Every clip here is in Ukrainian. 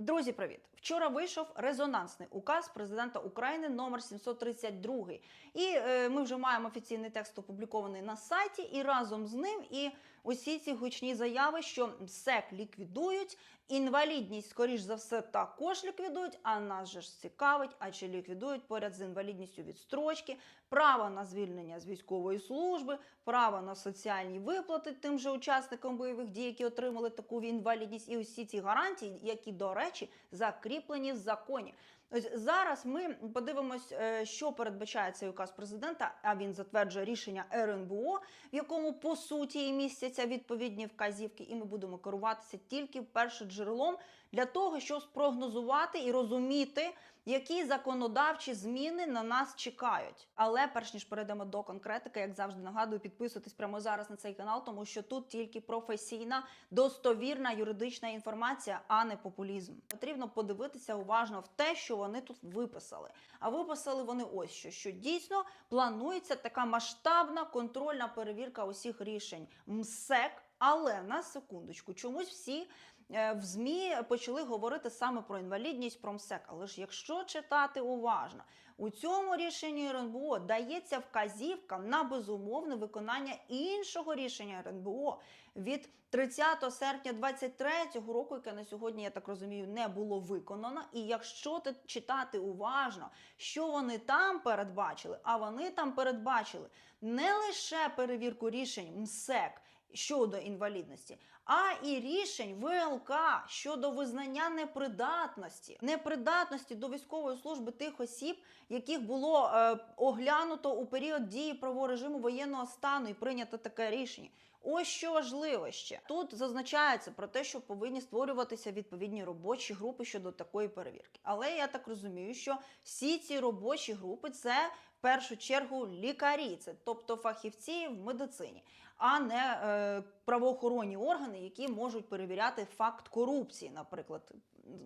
Друзі, привіт! Вчора вийшов резонансний указ президента України номер 732. І е, ми вже маємо офіційний текст опублікований на сайті, і разом з ним і усі ці гучні заяви, що МСЕК ліквідують, інвалідність, скоріш за все, також ліквідують. А нас же ж цікавить, а чи ліквідують поряд з інвалідністю відстрочки, право на звільнення з військової служби, право на соціальні виплати тим же учасникам бойових дій, які отримали таку інвалідність, і усі ці гарантії, які, до речі, закріплені в законі. Ось зараз ми подивимось, е, що передбачає цей указ президента. А він затверджує рішення РНБО, в якому по суті і містяться відповідні вказівки, і ми будемо керуватися тільки першим джерелом для того, щоб спрогнозувати і розуміти, які законодавчі зміни на нас чекають. Але перш ніж перейдемо до конкретики, як завжди нагадую, підписуйтесь прямо зараз на цей канал, тому що тут тільки професійна, достовірна юридична інформація, а не популізм. Потрібно подивитися уважно в те, що вони тут виписали. А виписали вони ось що, що дійсно планується така масштабна контрольна перевірка усіх рішень МСЕК. Але на секундочку, чомусь всі в ЗМІ почали говорити саме про інвалідність, про МСЕК. Але ж якщо читати уважно, у цьому рішенні РНБО дається вказівка на безумовне виконання іншого рішення РНБО від 30 серпня 23 року, яке на сьогодні, я так розумію, не було виконано. І якщо ти читати уважно, що вони там передбачили, а вони там передбачили не лише перевірку рішень МСЕК щодо інвалідності, а і рішень ВЛК щодо визнання непридатності, непридатності до військової служби тих осіб, яких було е, оглянуто у період дії правового режиму воєнного стану і прийнято таке рішення. Ось що важливо ще тут зазначається про те, що повинні створюватися відповідні робочі групи щодо такої перевірки. Але я так розумію, що всі ці робочі групи це в першу чергу лікарі, це тобто фахівці в медицині, а не е, правоохоронні органи, які можуть перевіряти факт корупції, наприклад.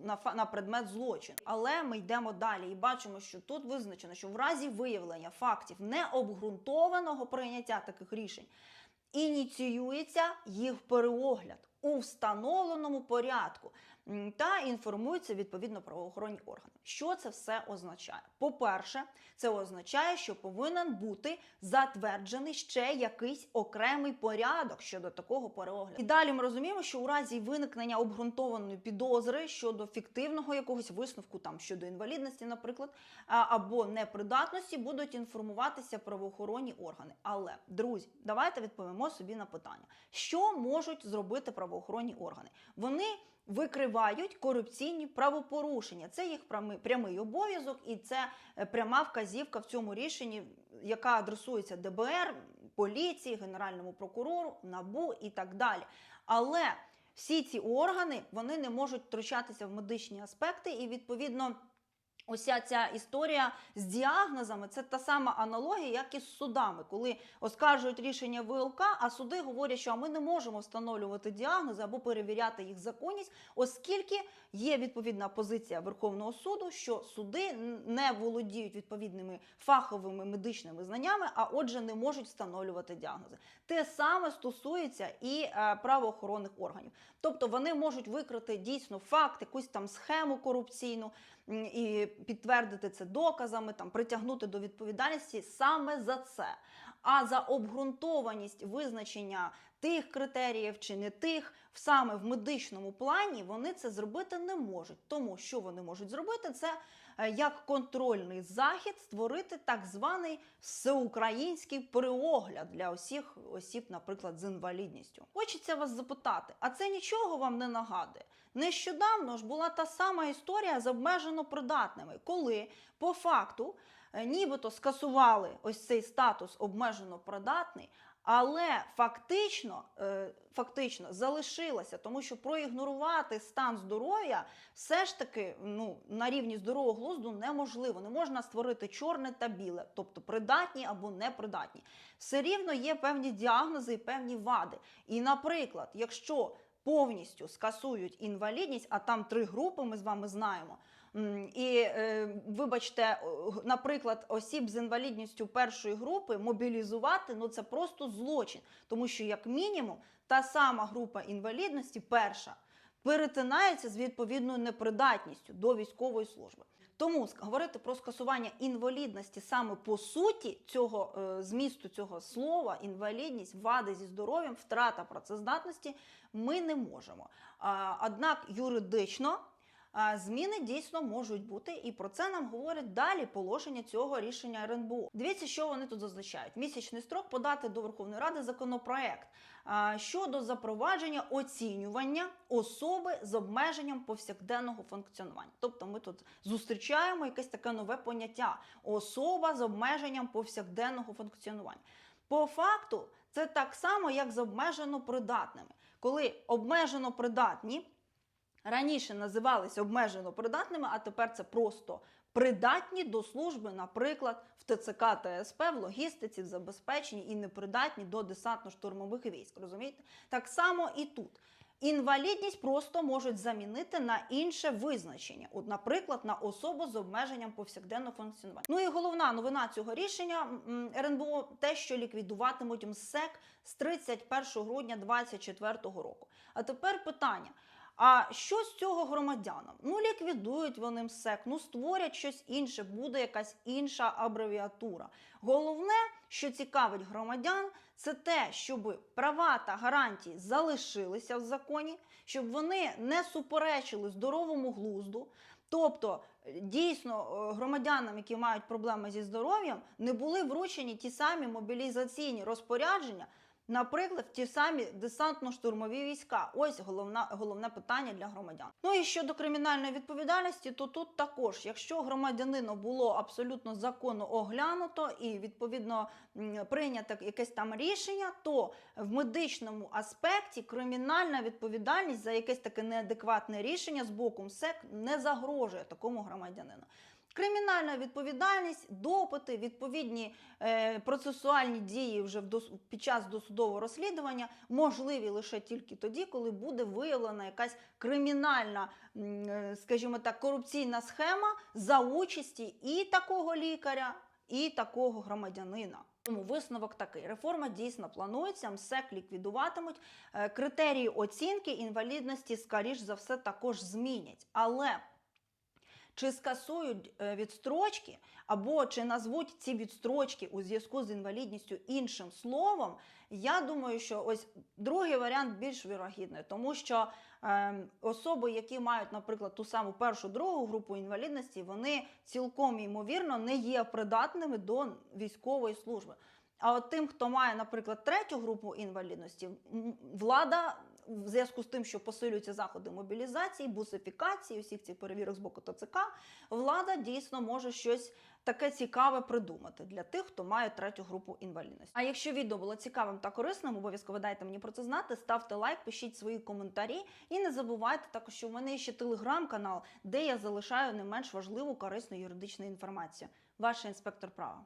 На на предмет злочину, але ми йдемо далі і бачимо, що тут визначено, що в разі виявлення фактів необґрунтованого прийняття таких рішень ініціюється їх переогляд у встановленому порядку та інформуються відповідно правоохоронні органи. Що це все означає? По-перше, це означає, що повинен бути затверджений ще якийсь окремий порядок щодо такого переогляду. І далі ми розуміємо, що у разі виникнення обґрунтованої підозри щодо фіктивного якогось висновку, там щодо інвалідності, наприклад, або непридатності, будуть інформуватися правоохоронні органи. Але друзі, давайте відповімо собі на питання, що можуть зробити правоохоронні органи. Вони викривають корупційні правопорушення. Це їх прямий, обов'язок, і це е, пряма вказівка в цьому рішенні, яка адресується ДБР, поліції, генеральному прокурору, набу і так далі. Але всі ці органи вони не можуть втручатися в медичні аспекти, і відповідно. Уся ця історія з діагнозами це та сама аналогія, як і з судами, коли оскаржують рішення ВЛК, а суди говорять, що ми не можемо встановлювати діагнози або перевіряти їх законність, оскільки є відповідна позиція Верховного суду, що суди не володіють відповідними фаховими медичними знаннями, а отже, не можуть встановлювати діагнози. Те саме стосується і е, правоохоронних органів, тобто вони можуть викрити дійсно факт, якусь там схему корупційну і підтвердити це доказами, там притягнути до відповідальності саме за це. А за обґрунтованість визначення тих критеріїв чи не тих, саме в медичному плані вони це зробити не можуть. Тому що вони можуть зробити, це як контрольний захід створити так званий всеукраїнський переогляд для усіх осіб, наприклад, з інвалідністю. Хочеться вас запитати, а це нічого вам не нагадує? Нещодавно ж була та сама історія з обмежено придатними, коли по факту е, нібито скасували ось цей статус обмежено придатний. Але фактично, е, фактично залишилася, тому що проігнорувати стан здоров'я все ж таки ну, на рівні здорового глузду неможливо. Не можна створити чорне та біле, тобто придатні або непридатні. Все рівно є певні діагнози і певні вади. І, наприклад, якщо повністю скасують інвалідність, а там три групи, ми з вами знаємо. І е, вибачте, наприклад, осіб з інвалідністю першої групи мобілізувати ну це просто злочин, тому що як мінімум та сама група інвалідності, перша, перетинається з відповідною непридатністю до військової служби. Тому говорити про скасування інвалідності саме по суті цього е, змісту цього слова, інвалідність, вади зі здоров'ям, втрата працездатності ми не можемо. Однак юридично зміни дійсно можуть бути, і про це нам говорять далі положення цього рішення РНБО. Дивіться, що вони тут зазначають: місячний строк подати до Верховної Ради законопроект щодо запровадження оцінювання особи з обмеженням повсякденного функціонування. Тобто, ми тут зустрічаємо якесь таке нове поняття особа з обмеженням повсякденного функціонування. По факту, це так само, як з обмежено придатними. Коли обмежено придатні раніше називалися обмежено придатними, а тепер це просто придатні до служби, наприклад, в ТЦК та СП, в логістиці, в забезпеченні і непридатні до десантно-штурмових військ. Розумієте? Так само і тут. Інвалідність просто можуть замінити на інше визначення, от, наприклад, на особу з обмеженням повсякденного функціонування. Ну і головна новина цього рішення РНБО те, що ліквідуватимуть МСЕК з 31 грудня 2024 року. А тепер питання. А що з цього громадянам? Ну, ліквідують вони МСЕК, ну створять щось інше, буде якась інша абревіатура. Головне, що цікавить громадян, це те, щоб права та гарантії залишилися в законі, щоб вони не суперечили здоровому глузду. Тобто, е, дійсно, е, громадянам, які мають проблеми зі здоров'ям, не були вручені ті самі мобілізаційні розпорядження, Наприклад, ті самі десантно-штурмові війська. Ось головна, головне питання для громадян. Ну і щодо кримінальної відповідальності, то тут також, якщо громадянину було абсолютно законно оглянуто і відповідно прийнято якесь там рішення, то в медичному аспекті кримінальна відповідальність за якесь таке неадекватне рішення з боку МСЕК не загрожує такому громадянину. Кримінальна відповідальність, допити, відповідні е, процесуальні дії вже в дос- під час досудового розслідування можливі лише тільки тоді, коли буде виявлена якась кримінальна, е, скажімо так, корупційна схема за участі і такого лікаря, і такого громадянина. Тому висновок такий: реформа дійсно планується, МСЕК ліквідуватимуть. Е, Критерії оцінки інвалідності, скоріш за все, також змінять. Але чи скасують е, відстрочки, або чи назвуть ці відстрочки у зв'язку з інвалідністю іншим словом, я думаю, що ось другий варіант більш вірогідний, тому що е, особи, які мають, наприклад, ту саму першу другу групу інвалідності, вони цілком ймовірно не є придатними до військової служби. А от тим, хто має, наприклад, третю групу інвалідності, влада в зв'язку з тим, що посилюються заходи мобілізації, бусифікації, усіх цих перевірок з боку ТЦК, влада дійсно може щось таке цікаве придумати для тих, хто має третю групу інвалідності. А якщо відео було цікавим та корисним, обов'язково дайте мені про це знати, ставте лайк, пишіть свої коментарі і не забувайте також, що в мене є ще телеграм-канал, де я залишаю не менш важливу корисну юридичну інформацію. Ваш інспектор права.